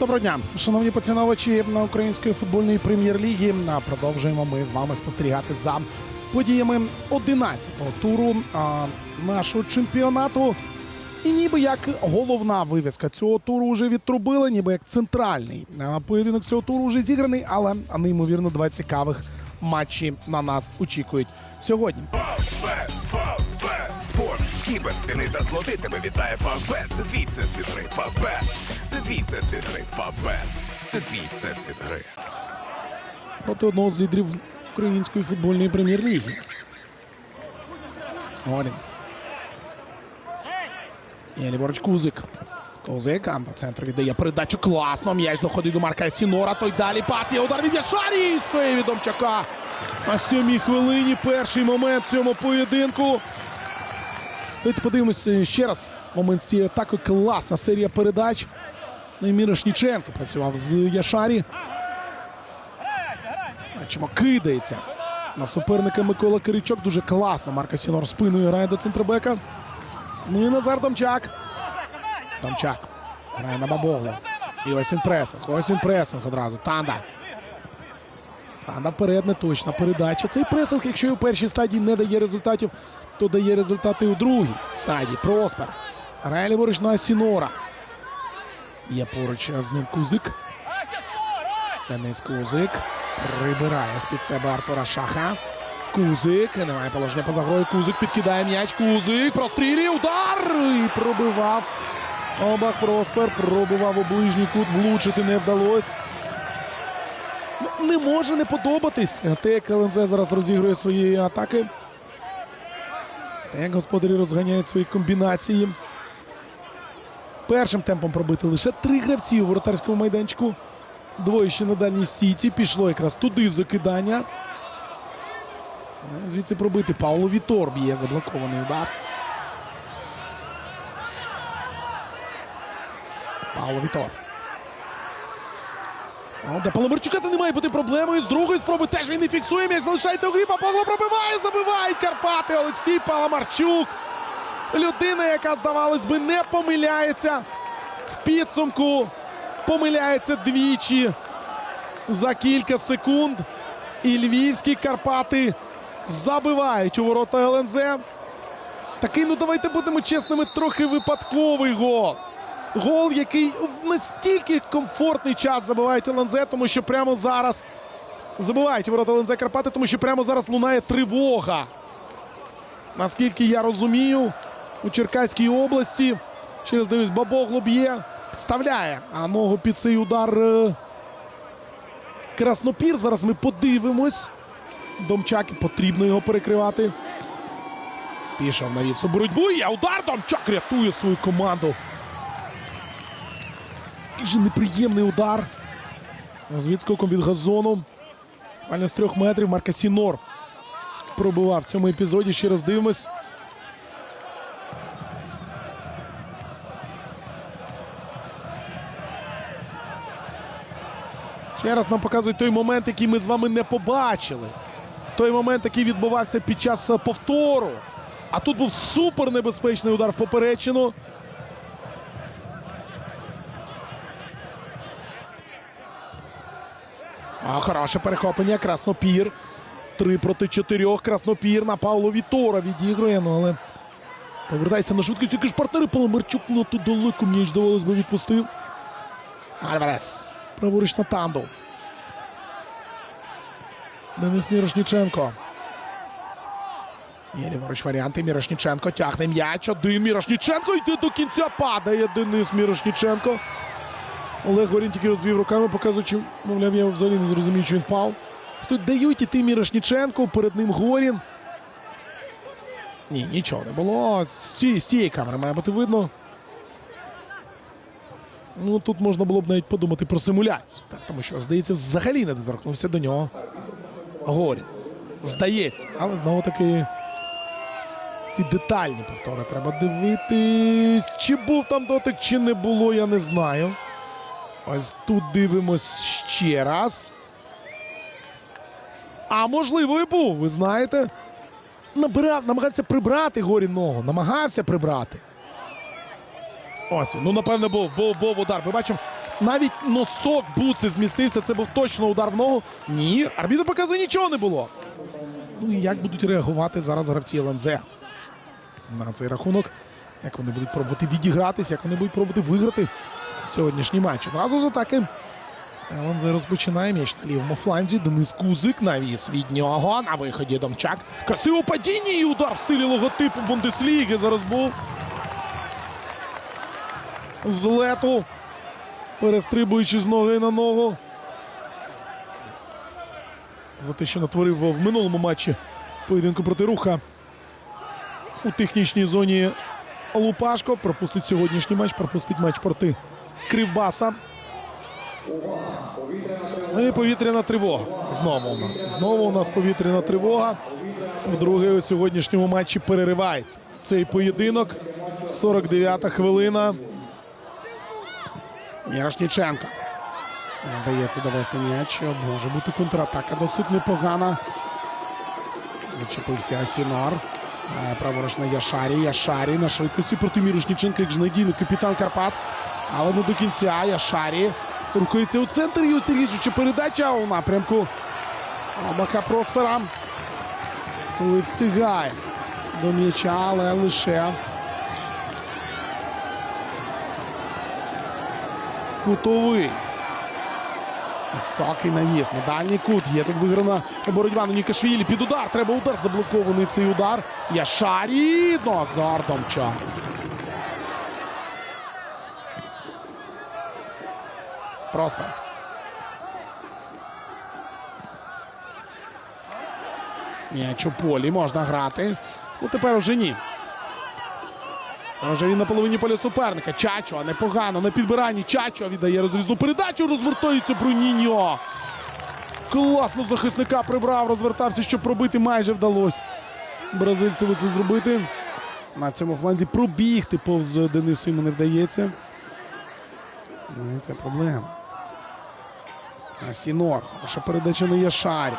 Доброго дня, шановні поціновувачі на української футбольної прем'єр-ліги. Продовжуємо ми з вами спостерігати за подіями 11-го туру нашого чемпіонату. І ніби як головна вивіска цього туру вже відтрубила, ніби як центральний поєдинок цього туру вже зіграний, але неймовірно два цікавих матчі на нас очікують сьогодні. Фавбет, та злоти тебе вітає Фавбет. Це твій всесвіт гри. Фавбет. Це твій всесвіт гри. Фавбет. Це твій всесвіт гри. проти одного з лідерів української футбольної прем'єр-ліги. Горін. І ліворуч Кузик. Кузик а, до центру віддає передачу. Класно. М'яч доходить до Марка Сінора. Той далі пас. Є удар від Яшарі. І Сейв від Домчака. На сьомій хвилині перший момент в цьому поєдинку. Давайте подивимося ще раз. Момент цієї атаки. Класна серія передач. Мірошніченко працював з Яшарі. Бачимо, кидається на суперника Микола Киричок. Дуже класно. Марка Сінор спиною грає до центробека. Ну і Назар Домчак. Домчак. Грає на Бабоглу. І ось він пресинг. Ось він пресинг одразу. Танда. Танда вперед не точна передача. Цей пресинг, якщо і у першій стадії не дає результатів, то дає результати у другій стадії. Проспер. Грає ліворуч на Сінора. Є поруч з ним Кузик. Денис Кузик прибирає з-під себе Артура Шаха. Кузик. Немає положення поза грою. Кузик підкидає м'яч. Кузик. Прострілює. Удар. І пробивав. Обах Проспер. Пробивав у ближній кут. Влучити не вдалося. Не може не подобатись. Те, як ЛНЗ зараз розігрує свої атаки. Те, як господарі розганяють свої комбінації. Першим темпом пробити лише три гравці у воротарському майданчику. Двоє ще на дальній стійці. Пішло якраз туди закидання. Ну, Звідси пробити. Пауло Вітор б'є заблокований удар. Пауло Вітор. О, Для Паламарчука це не має бути проблемою. З другої спроби теж він не фіксує. М'яч залишається у грі. Павло пробиває, забивають Карпати. Олексій Паламарчук. Людина, яка, здавалось би, не помиляється в підсумку. Помиляється двічі за кілька секунд. І львівські Карпати забивають у ворота ЛНЗ. Такий, ну давайте будемо чесними, трохи випадковий гол. Гол, який в настільки комфортний час забивають ЛНЗ, тому що прямо зараз забивають ворота ЛНЗ Карпати, тому що прямо зараз лунає тривога. Наскільки я розумію, у Черкаській області через дивись, Бабогло б'є, підставляє. А ногу під цей удар е, Краснопір. Зараз ми подивимось. Домчак потрібно його перекривати. Пішов на вісу боротьбу. Є удар. Домчак рятує свою команду. Же неприємний удар. З відскоком від газону. Буквально з трьох метрів Марка Сінор пробивав в цьому епізоді. Ще раз дивимось. Ще раз нам показують той момент, який ми з вами не побачили. Той момент, який відбувався під час е, повтору. А тут був супер небезпечний удар в поперечину. А, хороше перехоплення. Краснопір. Три проти чотирьох. Краснопір на Павло Вітора відігрує. Ну, але повертається на швидкість. Які ж партнери Паламарчук на ту далеку м'яч, здавалось би, відпустив. Альварес. Праворуч на танду. Денис Мірошніченко. Є ліворуч варіанти. Мірошніченко тягне м'яч. Один Мірошніченко йде до кінця. Падає Денис Мірошніченко. Олег Горін тільки розвів руками, показуючи, мовляв, я взагалі не зрозумів, що він впав. Тут дають іти Мірошніченко, перед ним Горін. Ні, нічого не було. З цієї, з цієї камери має бути видно. Ну, тут можна було б навіть подумати про симуляцію. Так, тому що, здається, взагалі не доторкнувся до нього. Горін. Здається, але знову таки. Ці детальні повтори треба дивитись. Чи був там дотик, чи не було, я не знаю. Ось тут дивимось ще раз. А можливо, і був, ви знаєте. Набирав, намагався прибрати горі ногу. Намагався прибрати. Ось він. Ну, напевно, був, був, був удар. Ми бачимо навіть носок буци змістився. Це був точно удар в ногу. Ні, арбітр показує нічого не було. Ну і як будуть реагувати зараз гравці ЛНЗ на цей рахунок? Як вони будуть пробувати відігратися, як вони будуть пробувати виграти сьогоднішній матч. Одразу з атаки ЛНЗ розпочинає м'яч на лівому фланзі. Денис Кузик навіс від нього. На виході Домчак. Красиво падіння і удар в стилі логотипу Бундесліги. Зараз був. З лету. Перестрибуючи з ноги на ногу. За те, що натворив в минулому матчі поєдинку проти руха у технічній зоні Лупашко. Пропустить сьогоднішній матч, пропустить матч проти Кривбаса. Ну і повітряна тривога. Знову у нас. Знову у нас повітряна тривога. Вдруге у сьогоднішньому матчі переривається. Цей поєдинок. 49-та хвилина. Мірошніченко. Не Вдається довести м'яч. Може бути контратака досить непогана. Зачепився Асінор. Грає праворуч на Яшарі. Яшарі на швидкості проти Мірошніченка, як ж надійний капітан Карпат. Але не до кінця. Яшарі рухається у центр і от ріжуча передача у напрямку Маха Проспера. Коли встигає до м'яча, але лише кутовий. Високий навіс на дальній кут. Є тут виграна боротьба на Нікашвілі. Під удар. Треба удар. Заблокований цей удар. Яшарі. Назар Домчак. Проспер. М'яч у полі можна грати. Ну тепер уже ні. Вже він на половині поля суперника. Чачо, непогано на підбиранні. Чачо віддає розрізну передачу. Розвертається Бруніньо. Класно захисника прибрав, розвертався, щоб пробити майже вдалося. Бразильцеву це зробити. На цьому фланзі пробігти повз Денису йому не вдається. Ну це проблема. Сінор. Хороша передача на Яшарі.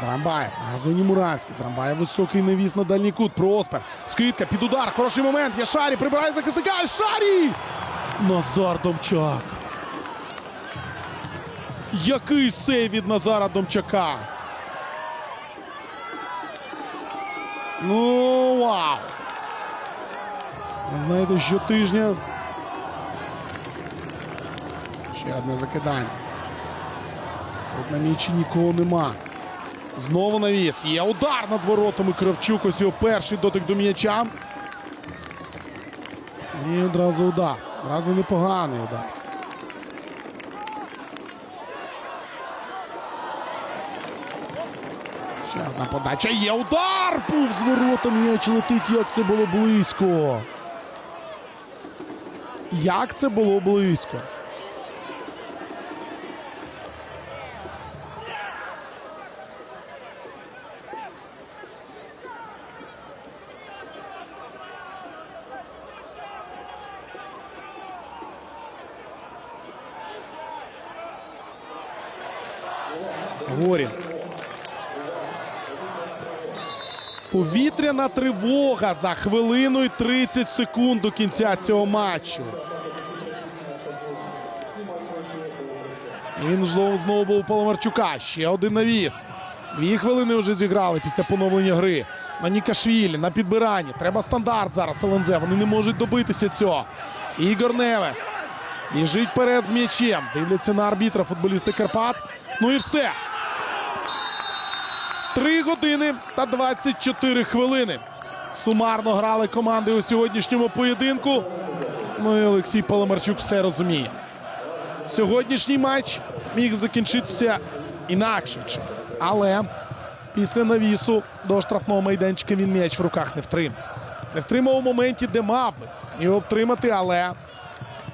Драмбаєв на газоні Муравський. Драмбаєв високий навіс на дальній кут. Проспер. Скидка під удар. Хороший момент. Яшарі прибирає захисника. Яшарі! Назар Домчак. Який сейв від Назара Домчака. Ну, вау. Знаєте, щотижня. Ще одне закидання. Тут на м'ячі нікого нема. Знову навіс. Є удар над воротами Кравчук. Ось його перший дотик до м'яча. І одразу удар. Одразу непоганий удар. Ще одна подача. Є удар! Був з ворота м'яч летить. Як це було близько. Як це було близько. Горін. Повітряна тривога за хвилину і 30 секунд до кінця цього матчу. І він знову, знову був у Паламарчука. Ще один навіс. Дві хвилини вже зіграли після поновлення гри. На Нікашвілі, на підбиранні. Треба стандарт зараз ЛНЗ. Вони не можуть добитися цього. Ігор Невес. Біжить вперед з м'ячем. Дивляться на арбітра футболісти Карпат. Ну і все. 3 години та 24 хвилини. Сумарно грали команди у сьогоднішньому поєдинку. Ну і Олексій Паламарчук все розуміє. Сьогоднішній матч міг закінчитися інакше. Але після навісу до штрафного майданчика він м'яч в руках не втримав. Не втримав у моменті, де мав би його втримати, але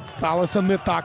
сталося не так.